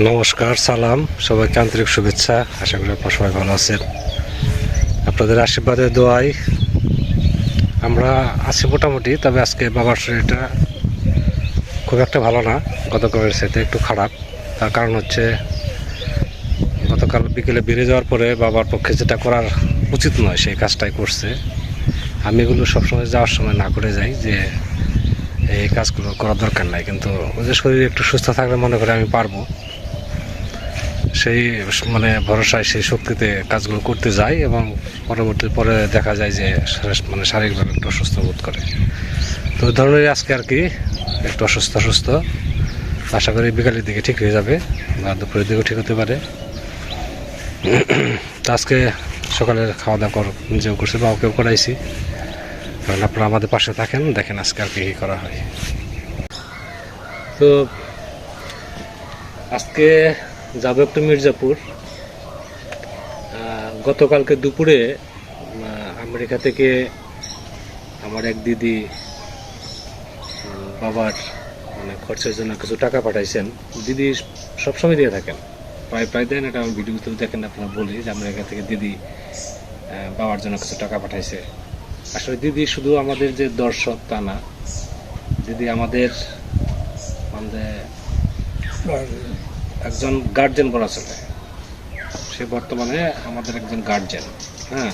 নমস্কার, সালাম। সবাইকে আন্তরিক শুভেচ্ছা। আশা করি আপনারা সবাই ভালো আছেন। আপনাদের আশীর্বাদে, দোয়াই। আমরা আছি মোটামুটি, তবে আজকে বাবার শরীরটা খুব একটা ভালো না। গতকালের সাথে একটু খারাপ। তার কারণ হচ্ছে, গতকাল বিকেলে বেরিয়ে যাওয়ার পরে বাবার পক্ষে যেটা করার উচিত নয়, সেই কাজটাই করছে। আমি এগুলো সবসময় যাওয়ার সময় না করে যাই যে, এই কাজগুলো করার দরকার নাই। কিন্তু ওদের শরীর একটু সুস্থ থাকলে মনে করে আমি পারব। সেই মানে ভরসায় সেই শক্তিতে কাজগুলো করতে যাই এবং পরবর্তী পরে দেখা যায় যে মানে শারীরিকভাবে একটু অসুস্থ বোধ করে। তো ওই ধরনের আজকে আর কি একটু অসুস্থ অসুস্থ। আশা করি বিকালের দিকে ঠিক হয়ে যাবে বা দুপুরের দিকেও ঠিক হতে পারে। তো আজকে সকালে খাওয়া দাওয়া কর, নিজেও করছি বা ওকেও করাইছি। কারণ আপনারা আমাদের পাশে থাকেন, দেখেন আজকে আর কী করা হয়। তো আজকে যাব একটু মির্জাপুর গতকালকে দুপুরে আমেরিকা থেকে আমার এক দিদি বাবার মানে খরচের জন্য কিছু টাকা পাঠাইছেন। দিদি সবসময় দিয়ে থাকেন। প্রায় প্রায় দেন এটা আমার ভিডিওতে দেখেন, আপনারা বলি যে আমেরিকা থেকে দিদি বাবার জন্য কিছু টাকা পাঠাইছে। আসলে দিদি শুধু আমাদের যে দর্শক তা না, দিদি আমাদের মানে একজন গার্জেন বলা চলে। সে বর্তমানে আমাদের একজন গার্জেন হ্যাঁ।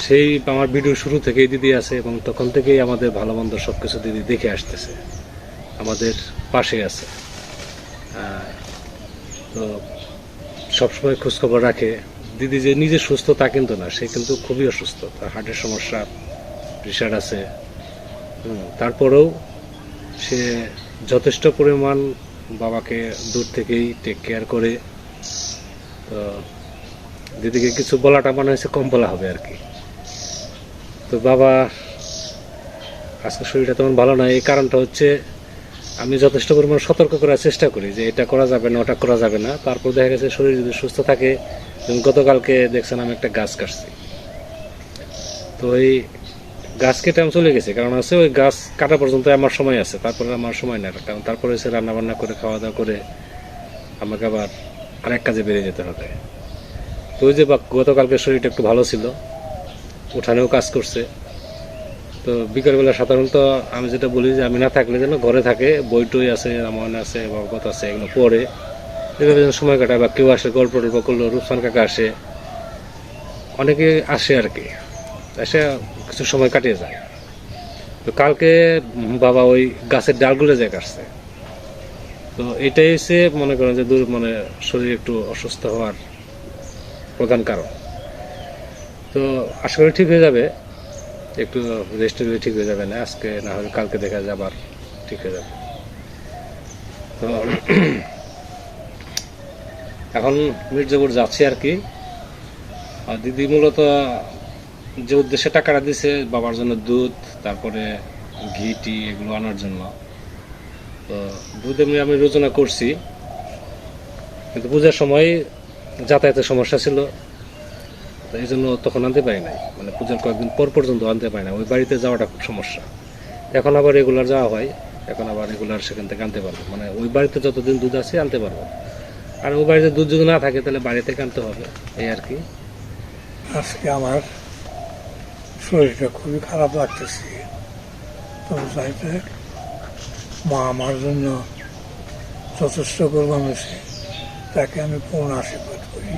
সেই আমার ভিডিও শুরু থেকেই দিদি আছে এবং তখন থেকেই আমাদের ভালো মন্দ সব কিছু দিদি দেখে আসতেছে। আমাদের পাশে আছে। তো সবসময় খোঁজখবর রাখে। দিদি যে নিজে সুস্থ তা কিন্তু না, সে কিন্তু খুবই অসুস্থ। তার হার্টের সমস্যা প্রেশার আছে। তারপরেও সে যথেষ্ট পরিমাণ বাবাকে দূর থেকেই টেক কেয়ার করে, তো দিদিকে কিছু বলাটা মনে হয়েছে কম বলা হবে আর কি। তো বাবা আজকে শরীরটা তেমন ভালো নয়, এই কারণটা হচ্ছে আমি যথেষ্ট পরিমাণ সতর্ক করার চেষ্টা করি যে এটা করা যাবে না, ওটা করা যাবে না। তারপর দেখা গেছে শরীর যদি সুস্থ থাকে গতকালকে দেখছেন আমি একটা গাছ কাটছি। তো ওই গাছ কেটে আমি চলে গেছি, কারণ আছে ওই গাছ কাটা পর্যন্ত আমার সময় আছে, তারপরে আমার সময় না কারণ তারপরে এসে রান্না বান্না করে খাওয়া দাওয়া করে আমাকে আবার আরেক কাজে বেরিয়ে যেতে হবে। তো ওই যে গতকালকে শরীরটা একটু ভালো ছিল, উঠানেও কাজ করছে। তো বিকেলবেলা সাধারণত আমি যেটা বলি যে আমি না থাকলে যেন ঘরে থাকে, বই টই আছে, রামায়ণ আছে, ভগবত আছে, এগুলো পড়ে। এভাবে যেন সময় কাটায় বা কেউ আসে গল্প টল্প করল, রূপসান কাকা আসে, অনেকে আসে আর কি। এসে কিছু সময় কাটিয়ে যায়। তো কালকে বাবা ওই গাছের ডালগুলো যায় কাটছে, তো এটাই হচ্ছে মনে করেন যে দূর মানে শরীর একটু অসুস্থ হওয়ার প্রধান কারণ। তো আশা করি ঠিক হয়ে যাবে। একটু রেস্ট নিলে ঠিক হয়ে যাবে না, আজকে না হলে কালকে দেখা যাবে আবার ঠিক হয়ে যাবে। তো এখন মির্জাপুর যাচ্ছি আর কি। আর দিদি মূলত যে উদ্দেশ্যে টাকাটা দিছে, বাবার জন্য দুধ, তারপরে ঘি, টি, এগুলো আনার জন্য। তো দুধ এমনি আমি রোজনা করছি। কিন্তু পূজার সময় যাতায়াতের সমস্যা ছিল। এই জন্য তখন আনতে পারি নাই। মানে পূজার কয়েকদিন পর পর্যন্ত আনতে পারি না ওই বাড়িতে যাওয়াটা খুব সমস্যা। এখন আবার রেগুলার যাওয়া হয়। এখন আবার রেগুলার সেখান থেকে আনতে পারব। মানে ওই বাড়িতে যতদিন দুধ আছে, আনতে পারব। আর ওই বাড়িতে দুধ যদি না থাকে, তাহলে বাড়ি থেকে আনতে হবে। এই আর কি। আজকে আমার শরীরটা খুবই খারাপ লাগতেছে তবে চাইতে মা আমার জন্য যথেষ্ট কোরবান হয়েছে তাকে আমি পূর্ণ আশীর্বাদ করি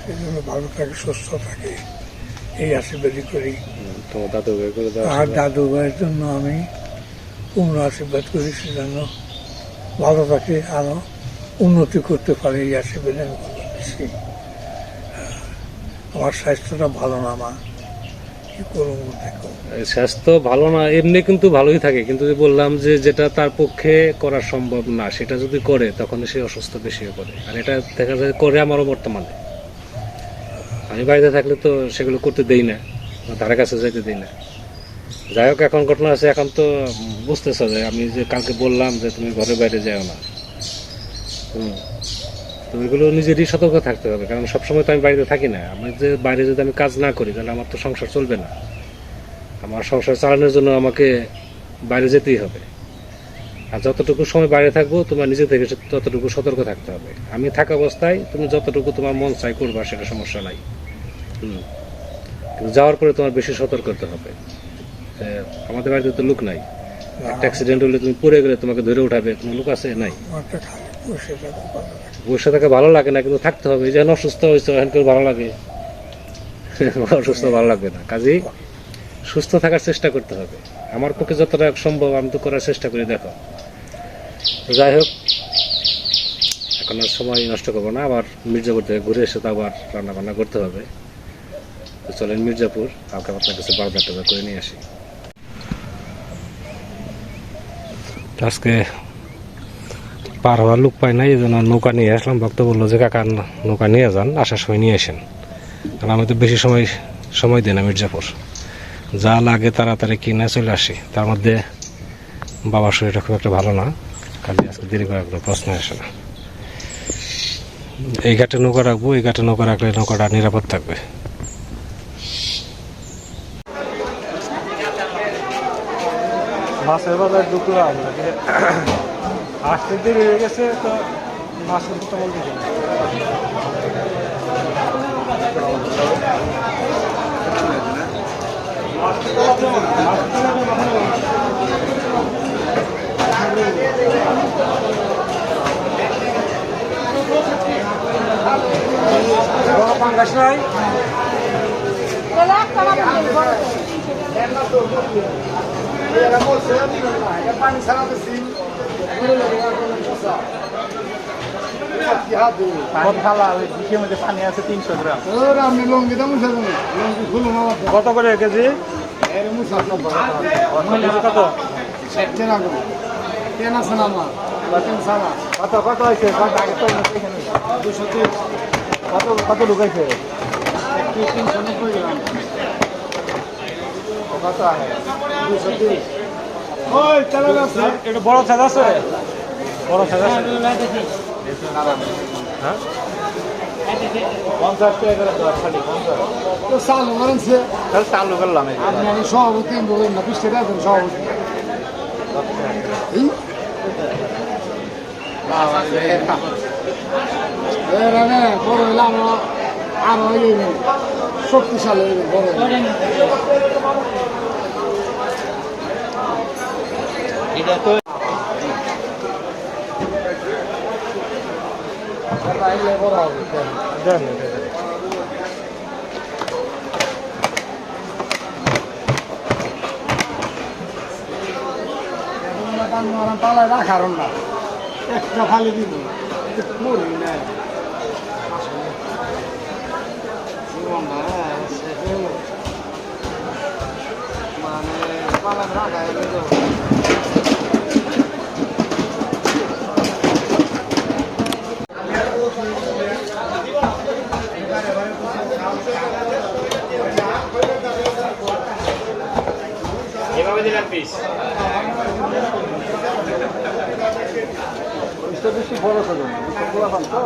সেই জন্য ভালো থাকে সুস্থ থাকে এই আশীর্বাদই করি তোমার দাদু ভাই করে আর দাদু ভাইয়ের জন্য আমি পূর্ণ আশীর্বাদ করি সেজন্য ভালো থাকে আরও উন্নতি করতে পারে এই আশীর্বাদ আমি আমার স্বাস্থ্যটা ভালো না মা স্বাস্থ্য ভালো না, এমনি কিন্তু ভালোই থাকে। কিন্তু বললাম যে যেটা তার পক্ষে করা সম্ভব না, সেটা যদি করে, তখন সে অসুস্থ বেশি পড়ে। আর এটা দেখা যায় করে আমারও বর্তমানে। আমি বাড়িতে থাকলে তো সেগুলো করতে দেই না ধারে কাছে যাইতে দেই না। যাই হোক, এখন ঘটনা আছে এখন তো বুঝতেছ যে আমি যে কালকে বললাম যে তুমি ঘরে বাইরে যাও না। হুম। তো এগুলো নিজেরই সতর্ক থাকতে হবে কারণ সবসময় তো আমি বাড়িতে থাকি না। আমি যে বাইরে যদি আমি কাজ না করি তাহলে আমার তো সংসার চলবে না। আমার সংসার চালানোর জন্য আমাকে বাইরে যেতেই হবে। আর যতটুকু সময় বাইরে থাকব তোমার নিজে থেকে ততটুকু সতর্ক থাকতে হবে। আমি থাকা অবস্থায় তুমি যতটুকু তোমার মন চাই করবা সেটা সমস্যা নাই। হুম। যাওয়ার পরে তোমার বেশি সতর্ক হতে হবে। আমাদের বাড়িতে তো লোক নাই। একটা অ্যাক্সিডেন্ট হলে তুমি পড়ে গেলে তোমাকে ধরে উঠাবে কোনো লোক আছে? নাই। বসে থাকা ভালো লাগে না, কিন্তু থাকতে হবে। যেন অসুস্থ হয়েছে এখানকার ভালো লাগে। অসুস্থ ভালো লাগবে না। কাজেই সুস্থ থাকার চেষ্টা করতে হবে। আমার পক্ষে যতটা সম্ভব, আমি তো করার চেষ্টা করি, দেখো। যাই হোক, এখন আর সময় নষ্ট করব না। আবার মির্জাপুর থেকে ঘুরে এসে তো আবার রান্না বান্না করতে হবে। তো চলেন মির্জাপুর, কালকে আপনার কাছে বারোটা টাকা করে নিয়ে আসি। আজকে পার হওয়ার লোক পাই নাই, এই জন্য নৌকা নিয়ে আসলাম। ভক্ত বলল, যে কাকা, নৌকা নিয়ে যান, আসার সময় নিয়ে আসেন। কারণ আমি তো বেশি সময় সময় দিই না মির্জাপুর। যা লাগে তাড়াতাড়ি কিনে চলে আসি। তার মধ্যে বাবার শরীরটা খুব একটা ভালো না। কাজে আজকে দেরি করার কোনো প্রশ্ন আসে না। এই ঘাটে নৌকা রাখব, এই ঘাটে নৌকা রাখলে নৌকাটা নিরাপদ থাকবে। মাছের বাজার ঢুকলাম আসতে দেরি হয়ে গেছে তো মাছের কথা বলতে পাঙ্গাস নাই? পানি খালা ওই ডিশের মধ্যে পানি আছে তিনশো গ্রাম। আপনি লঙ্গি দাম লঙ্গি খুলুন আমার কত করে কেজি? কত? কত কত হয়েছে? কত কত ঢুকাইছে একটি তিনশো নব্বই গ্রাম। কত আগে? দুশো তিরিশ। ওই চলে বড় সাইজ আছে? বড় সাইজ আছে। হ্যাঁ পঞ্চাশ টাকা করে দশ খালি পঞ্চাশ তো চালু করেন সে তাহলে চালু করলাম আপনি আমি সভাপতি শক্তিশালী এটা তো এটা হইলে বড় হবে দেন দেন। পালায় রাখার না একটা ফালি দিব মরি না মানে পালায় রাখা দিলাম পিস বেশি বড় পান তো।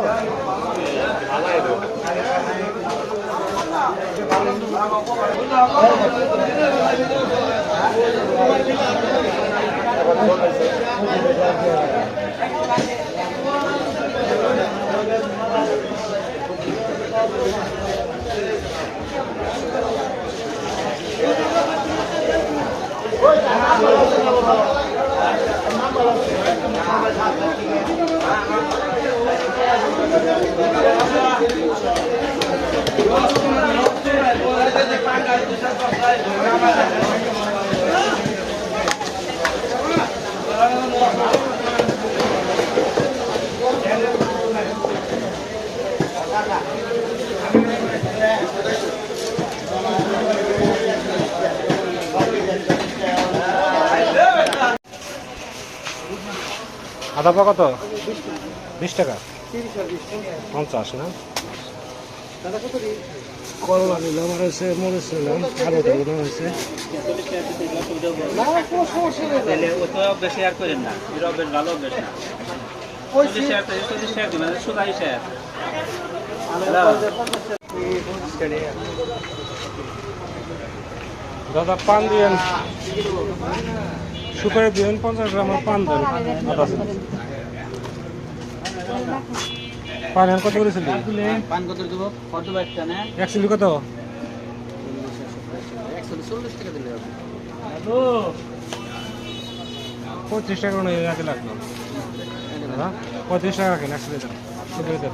আদা পা কত বিশ টাকা পঞ্চাশ না করলা নিলাম আর হচ্ছে মরিচ নিলাম আলু নিলাম তো বেশ ভালো বেশ না দিবেন দাদা পান দিয়েন। সুপারি দিবেন পঞ্চাশ গ্রাম পান দেন। পান কত করেছিল পান কত দেবো? কত বাচ্চা না এক কত? চল্লিশ টাকা দিলে হবে। পঁয়ত্রিশ টাকা রাখে লাগল পঁয়ত্রিশ টাকা রাখেন দেন।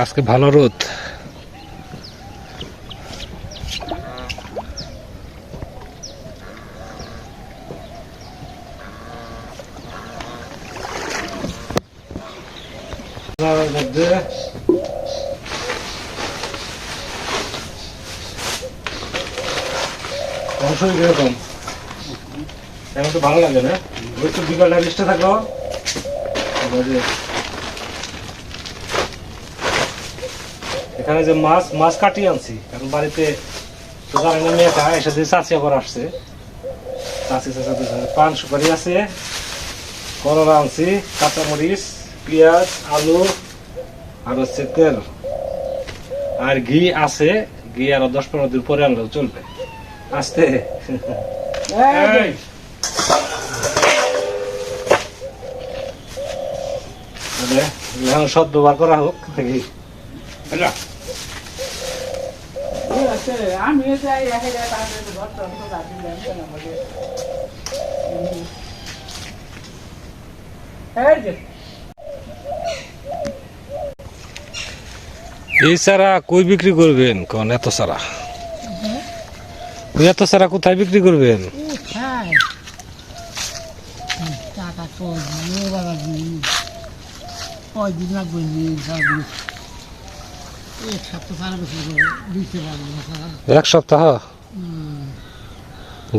আজকে ভালো রোদ। মধ্যে অংশই কীরকম? এখন তো ভালো লাগে না? ওই তো বিকালটা বৃষ্টি থাকল এবার যে- এখানে যে মাছ মাছ কাটিয়ে আনছি কারণ বাড়িতে তো জানি না মেয়েটা এসে যে চাষি আবার আসছে। চাষি চাষা দুজনে। পান সুপারি আছে করলা আনছি কাঁচামরিচ পেঁয়াজ আলু আর হচ্ছে তেল। আর ঘি আছে ঘি আরও দশ পনেরো দিন পরে আনলেও চলবে। আসতে। সৎ ব্যবহার করা হোক দেখি যায় তাদের রাখি আমাদের এই চারা কই বিক্রি করবেন? কোন এত ওই এত চারা কোথায় বিক্রি করবেন? টাকা তো দিয়ে বাবা দিন। কয়দিন লাগবে এক সপ্তাহ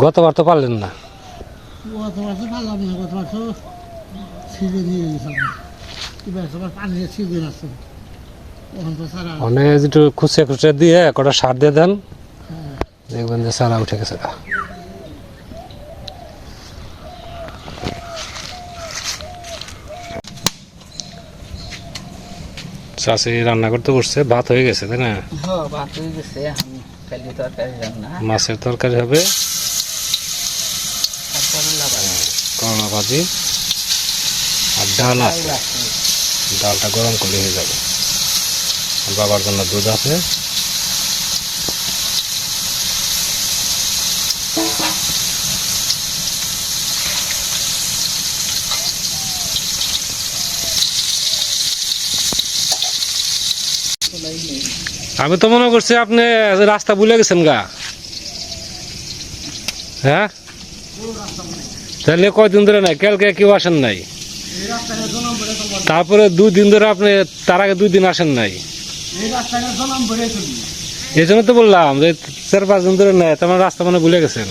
গতবার তো পারলেন না। অনেক বছর পারলাম না গত বছর সিজে নিয়ে গেছিলাম এবার সবার পানি সিজন আছে। ওখান তো সারা খুচে খুচে দিয়ে কটা সার দিয়ে দেন। দেখবেন যে সারা উঠে গেছে চাষি রান্না করতে বসছে ভাত হয়ে গেছে তাই না? হ্যাঁ ভাত হয়ে গেছে তরকারি রান্না। মাছের তরকারি হবে। করলা ভাজি আর ডাল আছে। ডালটা গরম করলে হয়ে যাবে। বাবার জন্য দুধ আছে। আমি তো মনে করছি আপনি রাস্তা ভুলে গেছেন গা। হ্যাঁ? তাহলে কয়দিন ধরে নাই? কালকে কেউ আসেন নাই? তারপরে দুই দিন ধরে আপনি তার আগে দুই দিন আসেন নাই? এই জন্য তো বললাম যে চার পাঁচ দিন ধরে নেয় তোমার রাস্তা মানে ভুলে গেছেন।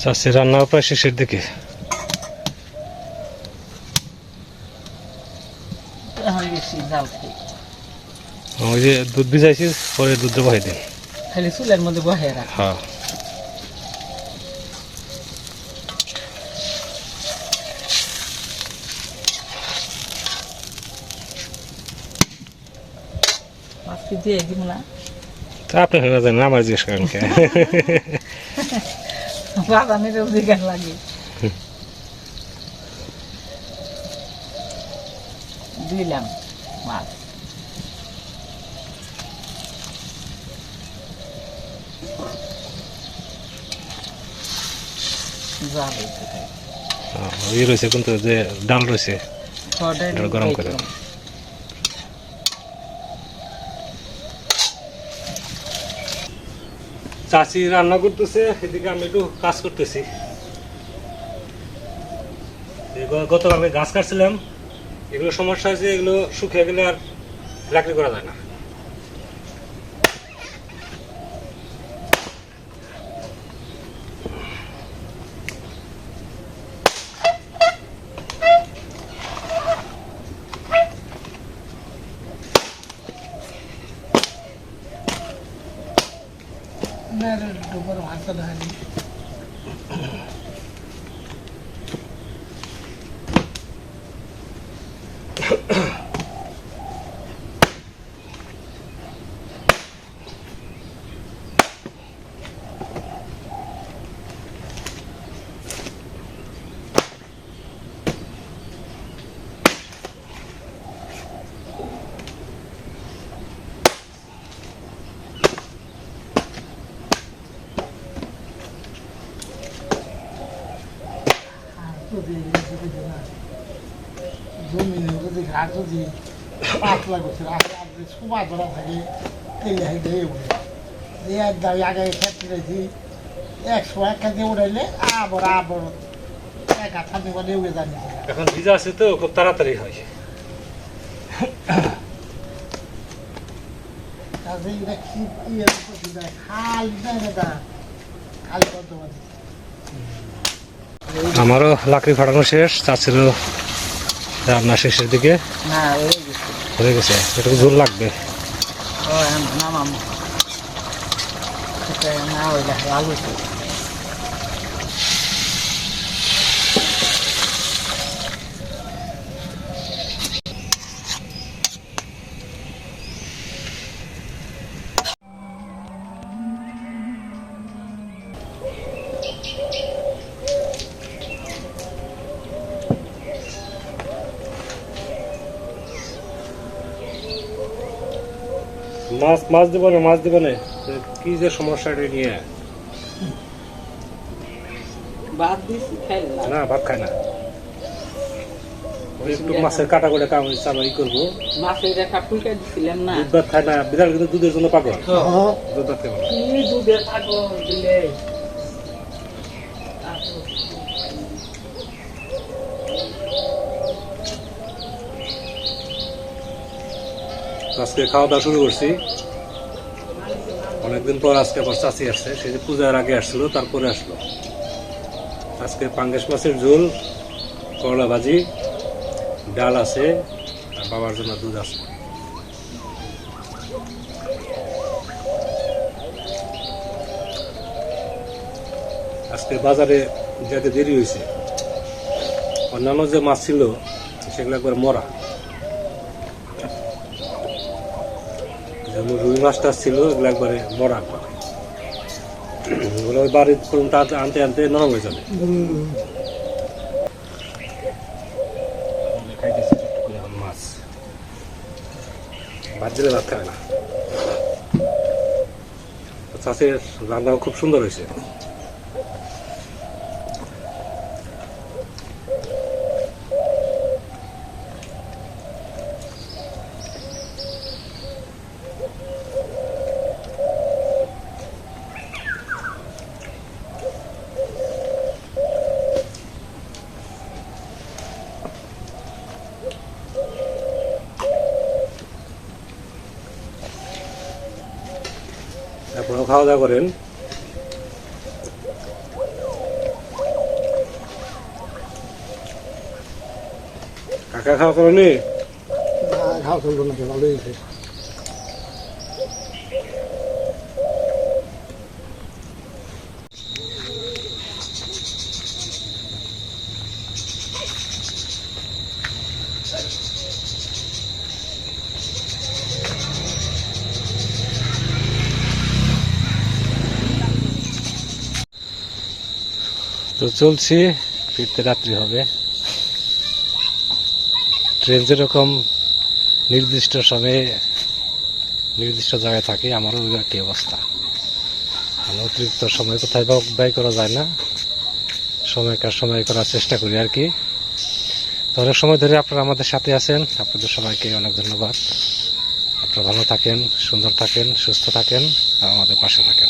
চাষি রান্না প্রায় শেষের দিকে। ওই যে দুধ ভিজাইছি পরে দুধ বহাই দিন খালি চুলের মধ্যে বহে রাখ। হ্যাঁ। দিয়ে দিব না। তা আপনি হয়ে যান আমার জিজ্ঞেস করেন কে বাদামের অধিকার লাগে দিলাম মাছ রয়েছে কিন্তু যে ডাল রয়েছে গরম করে। চাচি রান্না করতেছে, এদিকে আমি একটু কাজ করতেছি। এই গ- গতকালকে গাছ কাটছিলাম। এগুলো সমস্যা আছে এগুলো শুকিয়ে গেলে আর চাকরি করা যায় না। যদি যদি ঘাট যদি পাতলা করছে রাস্তা সময় ধরা থাকে তেলে হাইতে উঠে দাবি আগে ক্ষেত্রে রয়েছি একশো এক কেজি উঠাইলে আবার আবার এক হাত হাতে করে উড়ে জানিয়েছে এখন ভিজা আছে তো, খুব তাড়াতাড়ি হয়। তাহলে এটা কি খাল না তা খালি পারি আমারও লাকড়ি ফাটানো শেষ চাচিরও রান্না শেষের দিকে। গেছে। হয়ে গেছে একটু ঝোল লাগবে। নামাম না মাছ মাছ দিব না মাছ দিব না। কি যে সমস্যা এটা নিয়ে? না। না ভাত খায় না। একটু মাছের কাটা করে কাম চালাই করব। মাছের রেখা ফুলকে দিছিলাম না। দুধ খায় না বিড়াল কিন্তু দুধের জন্য পাগল। দুধ ভাত খাবে না। কি দিলে? আজকে খাওয়া দাওয়া শুরু করছি। অনেকদিন পর আজকে আবার চাষি আসছে সে যে পূজার আগে আসছিল, তারপরে আসলো। আজকে পাঙ্গেশ মাছের ঝোল, করলা ভাজি, ডাল আছে, আর বাবার জন্য দুধ আছে। আজকে বাজারে যেতে দেরি হয়েছে। অন্যান্য যে মাছ ছিল, সেগুলো একবার মরা। যেমন রুই মাছটা ছিল এগুলো একবারে বড় একবার ওগুলো বাড়ির পর্যন্ত আনতে- আনতে নরম হয়ে যাবে। মাছ ভাত দিলে ভাত খাবে না। চাষের রান্নাও খুব সুন্দর হয়েছে। খাওয়া দাওয়া করেন। কাকা খাওয়া করেনি? খাওয়া চলতো না ভালোই তো চলছি, ফিরতে রাত্রি হবে। ট্রেন যেরকম নির্দিষ্ট সময়ে, নির্দিষ্ট জায়গায় থাকে, আমারও ওই একই অবস্থা। মানে অতিরিক্ত সময় কোথায় বা ব্যয় করা যায় না। সময়কার সময় করার চেষ্টা করি আর কি। তো অনেক সময় ধরে আপনারা আমাদের সাথে আছেন। আপনাদের সবাইকে অনেক ধন্যবাদ। আপনারা ভালো থাকেন, সুন্দর থাকেন, সুস্থ থাকেন, আর আমাদের পাশে থাকেন।